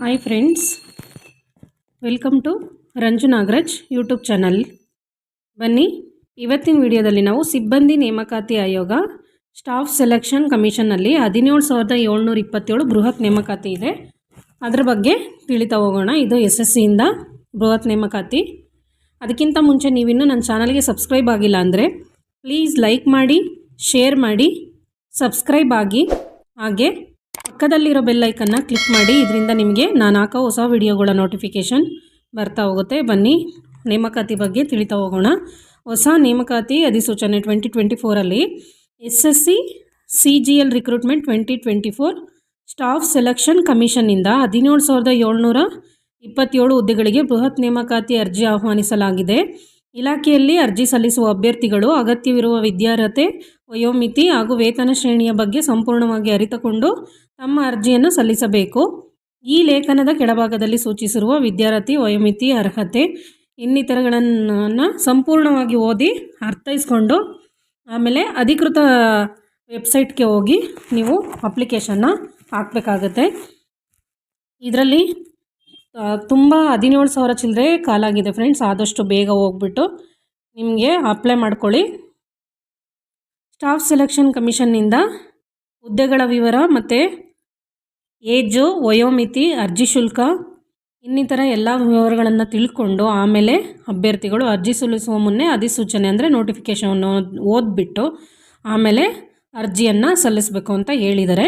Hi friends welcome to Ranju Nagaraj YouTube channel ಬನ್ನಿ, ಇವತ್ತಿನ ವಿಡಿಯೋದಲ್ಲಿ ನಾವು ಸಿಬ್ಬಂದಿ ನೇಮಕಾತಿ ಆಯೋಗ ಸ್ಟಾಫ್ ಸೆಲೆಕ್ಷನ್ ಕಮಿಷನ್ನಲ್ಲಿ ಹದಿನೇಳು ಸಾವಿರದ ಏಳ್ನೂರ ಇಪ್ಪತ್ತೇಳು ಬೃಹತ್ ನೇಮಕಾತಿ ಇದೆ. ಅದರ ಬಗ್ಗೆ ತಿಳಿತಾ ಹೋಗೋಣ. ಇದು ಎಸ್ ಎಸ್ ಸಿಯಿಂದ ಬೃಹತ್ ನೇಮಕಾತಿ. ಅದಕ್ಕಿಂತ ಮುಂಚೆ ನೀವಿನ್ನೂ ನನ್ನ ಚಾನಲ್ಗೆ ಸಬ್ಸ್ಕ್ರೈಬ್ ಆಗಿಲ್ಲ ಅಂದರೆ ಪ್ಲೀಸ್ ಲೈಕ್ ಮಾಡಿ ಶೇರ್ ಮಾಡಿ ಸಬ್ಸ್ಕ್ರೈಬ್ ಆಗಿ ಹಾಗೆ ಪಕ್ಕದಲ್ಲಿರೋ ಬೆಲ್ ಐಕನ್ನ ಕ್ಲಿಕ್ ಮಾಡಿ, ಇದರಿಂದ ನಿಮಗೆ ನಾನು ಹಾಕೋ ಹೊಸ ವಿಡಿಯೋಗಳ ನೋಟಿಫಿಕೇಷನ್ ಬರ್ತಾ ಹೋಗುತ್ತೆ. ಬನ್ನಿ, ನೇಮಕಾತಿ ಬಗ್ಗೆ ತಿಳಿತಾ ಹೋಗೋಣ. ಹೊಸ ನೇಮಕಾತಿ ಅಧಿಸೂಚನೆ twenty twenty ಫೋರಲ್ಲಿ S S C C G L recruitment twenty twenty four staff selection ಕಮಿಷನ್ನಿಂದ ಹದಿನೇಳು ಸಾವಿರದ ಏಳ್ನೂರ ಇಪ್ಪತ್ತೇಳು ಹುದ್ದೆಗಳಿಗೆ ಬೃಹತ್ ನೇಮಕಾತಿ ಅರ್ಜಿ ಆಹ್ವಾನಿಸಲಾಗಿದೆ. ಇಲಾಖೆಯಲ್ಲಿ ಅರ್ಜಿ ಸಲ್ಲಿಸುವ ಅಭ್ಯರ್ಥಿಗಳು ಅಗತ್ಯವಿರುವ ವಿದ್ಯಾರ್ಹತೆ, ವಯೋಮಿತಿ ಹಾಗೂ ವೇತನ ಶ್ರೇಣಿಯ ಬಗ್ಗೆ ಸಂಪೂರ್ಣವಾಗಿ ಅರಿತುಕೊಂಡು ತಮ್ಮ ಅರ್ಜಿಯನ್ನು ಸಲ್ಲಿಸಬೇಕು. ಈ ಲೇಖನದ ಕೆಳಭಾಗದಲ್ಲಿ ಸೂಚಿಸಿರುವ ವಿದ್ಯಾರ್ಥಿ ವಯೋಮಿತಿ, ಅರ್ಹತೆ ಇನ್ನಿತರಗಳನ್ನು ಸಂಪೂರ್ಣವಾಗಿ ಓದಿ ಅರ್ಥೈಸ್ಕೊಂಡು ಆಮೇಲೆ ಅಧಿಕೃತ ವೆಬ್ಸೈಟ್ಗೆ ಹೋಗಿ ನೀವು ಅಪ್ಲಿಕೇಶನ್ನ ಹಾಕಬೇಕಾಗತ್ತೆ. ಇದರಲ್ಲಿ ತುಂಬ ಹದಿನೇಳು ಸಾವಿರ ಚಿಲ್ಲರೆ ಕಾಲಾಗಿದೆ ಫ್ರೆಂಡ್ಸ್. ಆದಷ್ಟು ಬೇಗ ಹೋಗ್ಬಿಟ್ಟು ನಿಮಗೆ ಅಪ್ಲೈ ಮಾಡ್ಕೊಳ್ಳಿ. ಸ್ಟಾಫ್ ಸೆಲೆಕ್ಷನ್ ಕಮಿಷನ್ನಿಂದ ಹುದ್ದೆಗಳ ವಿವರ ಮತ್ತು ಏಜು, ವಯೋಮಿತಿ, ಅರ್ಜಿ ಶುಲ್ಕ, ಇನ್ನಿತರ ಎಲ್ಲ ವಿವರಗಳನ್ನು ತಿಳ್ಕೊಂಡು ಆಮೇಲೆ ಅಭ್ಯರ್ಥಿಗಳು ಅರ್ಜಿ ಸಲ್ಲಿಸುವ ಮುನ್ನೆ ಅಧಿಸೂಚನೆ ಅಂದರೆ ನೋಟಿಫಿಕೇಷನ್ ಓದ್ಬಿಟ್ಟು ಆಮೇಲೆ ಅರ್ಜಿಯನ್ನು ಸಲ್ಲಿಸಬೇಕು ಅಂತ ಹೇಳಿದ್ದಾರೆ.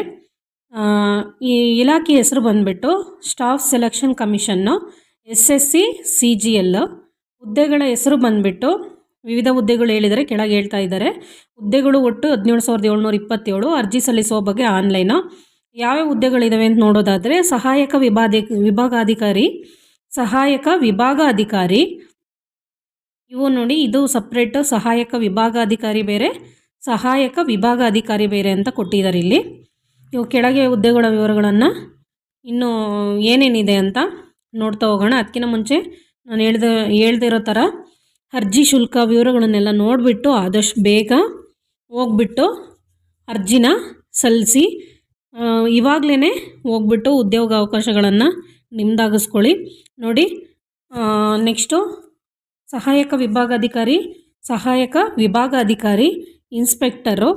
ಈ ಇಲಾಖೆ ಹೆಸರು ಬಂದುಬಿಟ್ಟು staff selection commission, S S C C G L, ಹುದ್ದೆಗಳ ಹೆಸರು ಬಂದುಬಿಟ್ಟು ವಿವಿಧ ಹುದ್ದೆಗಳು ಹೇಳಿದರೆ ಕೆಳಗೆ ಹೇಳ್ತಾ ಇದ್ದಾರೆ. ಹುದ್ದೆಗಳು ಒಟ್ಟು ಹದಿನೇಳು ಸಾವಿರದ ಏಳ್ನೂರ ಇಪ್ಪತ್ತೇಳು ಅರ್ಜಿ ಸಲ್ಲಿಸುವ ಬಗ್ಗೆ ಆನ್ಲೈನು ಯಾವ್ಯಾವ ಹುದ್ದೆಗಳಿದಾವೆ ಅಂತ ನೋಡೋದಾದರೆ ಸಹಾಯಕ ವಿಭಾಧಿ ವಿಭಾಗಾಧಿಕಾರಿ, ಸಹಾಯಕ ವಿಭಾಗಾಧಿಕಾರಿ. ಇವು ನೋಡಿ ಇದು ಸಪ್ರೇಟ್ ಸಹಾಯಕ ವಿಭಾಗಾಧಿಕಾರಿ ಬೇರೆ, ಸಹಾಯಕ ವಿಭಾಗಾಧಿಕಾರಿ ಬೇರೆ ಅಂತ ಕೊಟ್ಟಿದ್ದಾರೆ ಇಲ್ಲಿ. ಇವು ಕೆಳಗೆ ಹುದ್ದೆಗಳ ವಿವರಗಳನ್ನು ಇನ್ನು ಏನೇನಿದೆ ಅಂತ ನೋಡ್ತಾ ಹೋಗೋಣ. ಅದಕ್ಕಿಂತ ಮುಂಚೆ ನಾನು ಹೇಳ್ದೆ, ಹೇಳ್ದಿರೋ ಥರ ಅರ್ಜಿ ಶುಲ್ಕ ವಿವರಗಳನ್ನೆಲ್ಲ ನೋಡಿಬಿಟ್ಟು ಆದಷ್ಟು ಬೇಗ ಹೋಗ್ಬಿಟ್ಟು ಅರ್ಜಿನ ಸಲ್ಲಿಸಿ ಇವಾಗಲೇ ಹೋಗ್ಬಿಟ್ಟು ಉದ್ಯೋಗ ಅವಕಾಶಗಳನ್ನು ನಿಮ್ದಾಗಿಸ್ಕೊಳ್ಳಿ. ನೋಡಿ ನೆಕ್ಸ್ಟು ಸಹಾಯಕ ವಿಭಾಗಾಧಿಕಾರಿ ಸಹಾಯಕ ವಿಭಾಗಾಧಿಕಾರಿ, ಇನ್ಸ್ಪೆಕ್ಟರು,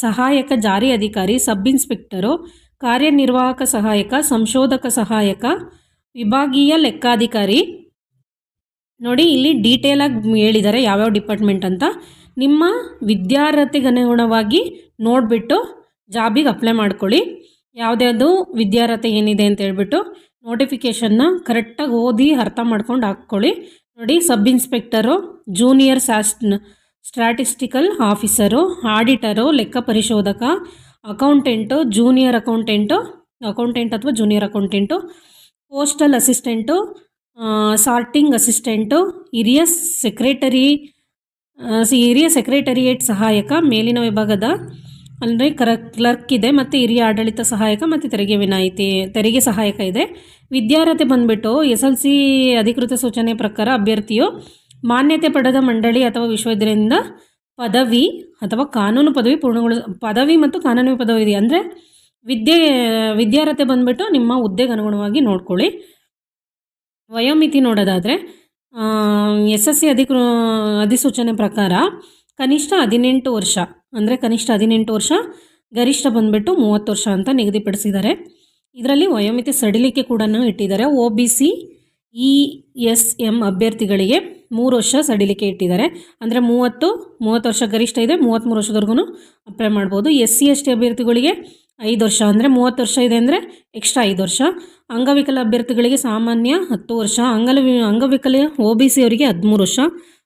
ಸಹಾಯಕ ಜಾರಿ ಅಧಿಕಾರಿ, ಸಬ್ ಇನ್ಸ್ಪೆಕ್ಟರು, ಕಾರ್ಯನಿರ್ವಾಹಕ ಸಹಾಯಕ, ಸಂಶೋಧಕ ಸಹಾಯಕ, ವಿಭಾಗೀಯ ಲೆಕ್ಕಾಧಿಕಾರಿ. ನೋಡಿ, ಇಲ್ಲಿ ಡೀಟೇಲಾಗಿ ಹೇಳಿದ್ದಾರೆ ಯಾವ್ಯಾವ ಡಿಪಾರ್ಟ್ಮೆಂಟ್ ಅಂತ. ನಿಮ್ಮ ವಿದ್ಯಾರ್ಹತೆಗನುಗುಣವಾಗಿ ನೋಡಿಬಿಟ್ಟು ಜಾಬಿಗೆ ಅಪ್ಲೈ ಮಾಡ್ಕೊಳ್ಳಿ. ಯಾವುದ್ಯಾವುದು ವಿದ್ಯಾರ್ಹತೆ ಏನಿದೆ ಅಂತ ಹೇಳ್ಬಿಟ್ಟು ನೋಟಿಫಿಕೇಷನ್ನ ಕರೆಕ್ಟಾಗಿ ಓದಿ ಅರ್ಥ ಮಾಡ್ಕೊಂಡು ಹಾಕ್ಕೊಳ್ಳಿ. ನೋಡಿ ಸಬ್ ಇನ್ಸ್ಪೆಕ್ಟರು ಜೂನಿಯರ್ ಸ್ಯಾಸ್ ಸ್ಟ್ರಾಟಿಸ್ಟಿಕಲ್ ಆಫೀಸರು ಆಡಿಟರು ಲೆಕ್ಕ ಪರಿಶೋಧಕ ಅಕೌಂಟೆಂಟು ಜೂನಿಯರ್ ಅಕೌಂಟೆಂಟು ಅಕೌಂಟೆಂಟ್ ಅಥವಾ junior accountant postal assistant sorting assistant ಹಿರಿಯ ಸೆಕ್ರೆಟರಿ ಹಿರಿಯ ಸೆಕ್ರೆಟರಿಯೇಟ್ ಸಹಾಯಕ ಮೇಲಿನ ವಿಭಾಗದ ಅಂದರೆ ಕರ ಕ್ಲರ್ಕ್ ಇದೆ ಮತ್ತು ಹಿರಿಯ ಆಡಳಿತ ಸಹಾಯಕ ಮತ್ತು ತೆರಿಗೆ ವಿನಾಯಿತಿ, ತೆರಿಗೆ ಸಹಾಯಕ ಇದೆ. ವಿದ್ಯಾರ್ಹತೆ ಬಂದುಬಿಟ್ಟು ಎಸ್ ಎಲ್ ಸಿ ಅಧಿಕೃತ ಸೂಚನೆ ಪ್ರಕಾರ ಅಭ್ಯರ್ಥಿಯು ಮಾನ್ಯತೆ ಪಡೆದ ಮಂಡಳಿ ಅಥವಾ ವಿಶ್ವವಿದ್ಯಾಲಯದಿಂದ ಪದವಿ ಅಥವಾ ಕಾನೂನು ಪದವಿ ಪೂರ್ಣಗೊಳಿಸ ಪದವಿ ಮತ್ತು ಕಾನೂನು ಪದವಿ ಇದೆ. ಅಂದರೆ ವಿದ್ಯೆ ವಿದ್ಯಾರ್ಹತೆ ಬಂದುಬಿಟ್ಟು ನಿಮ್ಮ ಹುದ್ದೆಗೆ ಅನುಗುಣವಾಗಿ ನೋಡ್ಕೊಳ್ಳಿ. ವಯೋಮಿತಿ ನೋಡೋದಾದರೆ ಎಸ್ ಎಸ್ ಸಿ ಅಧಿಕೃ, ಅಧಿಸೂಚನೆ ಪ್ರಕಾರ ಕನಿಷ್ಠ ಹದಿನೆಂಟು ವರ್ಷ. ಅಂದರೆ ಕನಿಷ್ಠ ಹದಿನೆಂಟು ವರ್ಷ, ಗರಿಷ್ಠ ಬಂದುಬಿಟ್ಟು ಮೂವತ್ತು ವರ್ಷ ಅಂತ ನಿಗದಿಪಡಿಸಿದ್ದಾರೆ. ಇದರಲ್ಲಿ ವಯೋಮಿತಿ ಸಡಿಲಿಕೆ ಕೂಡ ಇಟ್ಟಿದ್ದಾರೆ. O B C, E S M ಅಭ್ಯರ್ಥಿಗಳಿಗೆ ಮೂರು ವರ್ಷ ಸಡಿಲಿಕೆ ಇಟ್ಟಿದ್ದಾರೆ. ಅಂದರೆ ಮೂವತ್ತು ಮೂವತ್ತು ವರ್ಷ ಗರಿಷ್ಠ ಇದೆ, ಮೂವತ್ತ್ಮೂರು ವರ್ಷದವರೆಗೂ ಅಪ್ಲೈ ಮಾಡ್ಬೋದು. ಎಸ್ ಸಿ, ಎಸ್ ಟಿ ಅಭ್ಯರ್ಥಿಗಳಿಗೆ ಐದು ವರ್ಷ, ಅಂದರೆ ಮೂವತ್ತು ವರ್ಷ ಇದೆ ಅಂದರೆ ಎಕ್ಸ್ಟ್ರಾ ಐದು ವರ್ಷ. ಅಂಗವಿಕಲ ಅಭ್ಯರ್ಥಿಗಳಿಗೆ ಸಾಮಾನ್ಯ ಹತ್ತು ವರ್ಷ. ಅಂಗಲ, ಅಂಗವಿಕಲ ಒ ಬಿ ಸಿ ಅವರಿಗೆ ಹದಿಮೂರು ವರ್ಷ.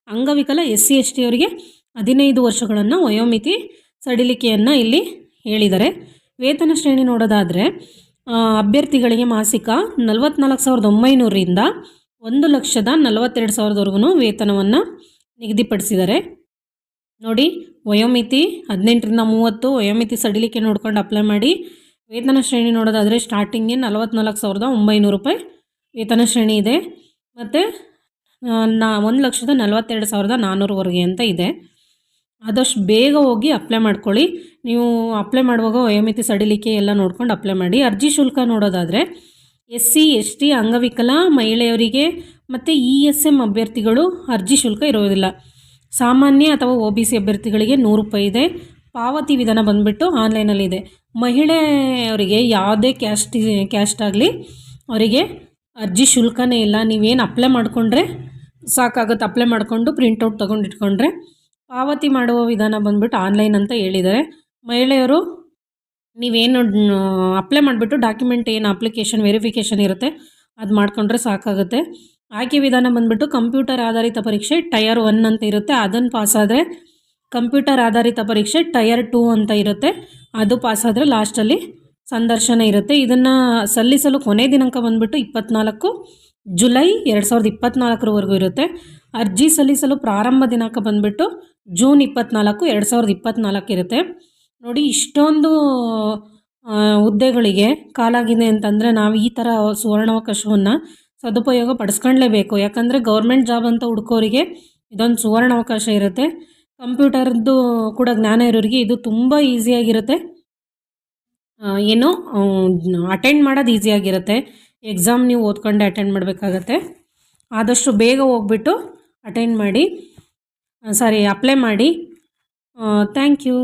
ಅಂಗವಿಕಲ ಎಸ್ ಸಿ, ಎಸ್ ಟಿ ಅವರಿಗೆ ಹದಿನೈದು ವರ್ಷಗಳನ್ನು ವಯೋಮಿತಿ ಸಡಿಲಿಕೆಯನ್ನು ಇಲ್ಲಿ ಹೇಳಿದ್ದಾರೆ. ವೇತನ ಶ್ರೇಣಿ ನೋಡೋದಾದರೆ ಅಭ್ಯರ್ಥಿಗಳಿಗೆ ಮಾಸಿಕ ನಲವತ್ನಾಲ್ಕು ಸಾವಿರದ ಒಂಬೈನೂರರಿಂದ ಒಂದು ಲಕ್ಷದ ನಲವತ್ತೆರಡು ಸಾವಿರದವರೆಗೂ ವೇತನವನ್ನು ನಿಗದಿಪಡಿಸಿದ್ದಾರೆ. ನೋಡಿ, ವಯೋಮಿತಿ ಹದಿನೆಂಟರಿಂದ ಮೂವತ್ತು, ವಯೋಮಿತಿ ಸಡಿಲಿಕೆ ನೋಡ್ಕೊಂಡು ಅಪ್ಲೈ ಮಾಡಿ, ವೇತನ ಶ್ರೇಣಿ ನೋಡೋದಾದರೆ ಸ್ಟಾರ್ಟಿಂಗ್ಗೆ ನಲವತ್ನಾಲ್ಕು ಸಾವಿರದ ಒಂಬೈನೂರು ರೂಪಾಯಿ ವೇತನ ಶ್ರೇಣಿ ಇದೆ. ಮತ್ತು ನಾ, ಒಂದು ಲಕ್ಷದ ನಲವತ್ತೆರಡು ಸಾವಿರದ ನಾನ್ನೂರವರೆಗೆ ಅಂತ ಇದೆ. ಆದಷ್ಟು ಬೇಗ ಹೋಗಿ ಅಪ್ಲೈ ಮಾಡ್ಕೊಳ್ಳಿ. ನೀವು ಅಪ್ಲೈ ಮಾಡುವಾಗ ವಯೋಮಿತಿ ಸಡಿಲಿಕೆ ಎಲ್ಲ ನೋಡ್ಕೊಂಡು ಅಪ್ಲೈ ಮಾಡಿ. ಅರ್ಜಿ ಶುಲ್ಕ ನೋಡೋದಾದರೆ ಎಸ್ ಸಿ, ಎಸ್ ಟಿ, ಅಂಗವಿಕಲ, ಮಹಿಳೆಯರಿಗೆ ಮತ್ತು ಇ ಎಸ್ ಎಂ ಅಭ್ಯರ್ಥಿಗಳು ಅರ್ಜಿ ಶುಲ್ಕ ಇರೋದಿಲ್ಲ. ಸಾಮಾನ್ಯ ಅಥವಾ ಒ ಬಿ ಸಿ ಅಭ್ಯರ್ಥಿಗಳಿಗೆ ನೂರು ರೂಪಾಯಿ ಇದೆ. ಪಾವತಿ ವಿಧಾನ ಬಂದುಬಿಟ್ಟು ಆನ್ಲೈನಲ್ಲಿದೆ ಮಹಿಳೆಯವರಿಗೆ ಯಾವುದೇ ಕ್ಯಾಸ್ಟ್ ಕ್ಯಾಸ್ಟ್ ಆಗಲಿ ಅವರಿಗೆ ಅರ್ಜಿ ಶುಲ್ಕನೇ ಇಲ್ಲ. ನೀವೇನು ಅಪ್ಲೈ ಮಾಡಿಕೊಂಡ್ರೆ ಸಾಕಾಗುತ್ತೆ. ಅಪ್ಲೈ ಮಾಡಿಕೊಂಡು ಪ್ರಿಂಟೌಟ್ ತೊಗೊಂಡು ಇಟ್ಕೊಂಡ್ರೆ ಪಾವತಿ ಮಾಡುವ ವಿಧಾನ ಬಂದ್ಬಿಟ್ಟು ಆನ್ಲೈನ್ ಅಂತ ಹೇಳಿದ್ದಾರೆ. ಮಹಿಳೆಯರು, ನೀವೇನು ಅಪ್ಲೈ ಮಾಡಿಬಿಟ್ಟು ಡಾಕ್ಯುಮೆಂಟ್ ಏನು ಅಪ್ಲಿಕೇಶನ್ ವೆರಿಫಿಕೇಷನ್ ಇರುತ್ತೆ, ಅದು ಮಾಡಿಕೊಂಡ್ರೆ ಸಾಕಾಗುತ್ತೆ. ಆಯ್ಕೆ ವಿಧಾನ ಬಂದ್ಬಿಟ್ಟು ಕಂಪ್ಯೂಟರ್ ಆಧಾರಿತ ಪರೀಕ್ಷೆ ಟಯರ್ ಒನ್ ಅಂತ ಇರುತ್ತೆ. ಅದನ್ನು ಪಾಸಾದರೆ ಕಂಪ್ಯೂಟರ್ ಆಧಾರಿತ ಪರೀಕ್ಷೆ ಟಯರ್ ಟೂ ಅಂತ ಇರುತ್ತೆ. ಅದು ಪಾಸಾದರೆ ಲಾಸ್ಟಲ್ಲಿ ಸಂದರ್ಶನ ಇರುತ್ತೆ. ಇದನ್ನು ಸಲ್ಲಿಸಲು ಕೊನೆ ದಿನಾಂಕ ಬಂದ್ಬಿಟ್ಟು ಇಪ್ಪತ್ತ್ನಾಲ್ಕು ಜುಲೈ ಎರಡು ಸಾವಿರದ ಇಪ್ಪತ್ನಾಲ್ಕರವರೆಗೂ ಇರುತ್ತೆ. ಅರ್ಜಿ ಸಲ್ಲಿಸಲು ಪ್ರಾರಂಭ ದಿನಾಂಕ ಬಂದ್ಬಿಟ್ಟು ಜೂನ್ ಇಪ್ಪತ್ನಾಲ್ಕು, ಎರಡು ಸಾವಿರದ ಇಪ್ಪತ್ನಾಲ್ಕು ಇರುತ್ತೆ. ನೋಡಿ, ಇಷ್ಟೊಂದು ಹುದ್ದೆಗಳಿಗೆ ಕಾಲಾಗಿದೆ ಅಂತಂದರೆ ನಾವು ಈ ಥರ ಸುವರ್ಣಾವಕಾಶವನ್ನು ಸದುಪಯೋಗ ಪಡಿಸ್ಕೊಳ್ಳೇಬೇಕು ಯಾಕಂದರೆ ಗೌರ್ಮೆಂಟ್ ಜಾಬ್ ಅಂತ ಹುಡ್ಕೋರಿಗೆ ಇದೊಂದು ಸುವರ್ಣಾವಕಾಶ ಇರುತ್ತೆ. ಕಂಪ್ಯೂಟರ್ದು ಕೂಡ ಜ್ಞಾನ ಇರೋರಿಗೆ ಇದು ತುಂಬ ಈಸಿಯಾಗಿರುತ್ತೆ ಏನು ಅಟೆಂಡ್ ಮಾಡೋದು ಈಸಿಯಾಗಿರುತ್ತೆ ಎಕ್ಸಾಮ್ ನೀವು ಓದ್ಕೊಂಡೆ ಅಟೆಂಡ್ ಮಾಡಬೇಕಾಗತ್ತೆ. ಆದಷ್ಟು ಬೇಗ ಹೋಗ್ಬಿಟ್ಟು ಅಟೆಂಡ್ ಮಾಡಿ. ಸಾರಿ ಅಪ್ಲೈ ಮಾಡಿ. Thank you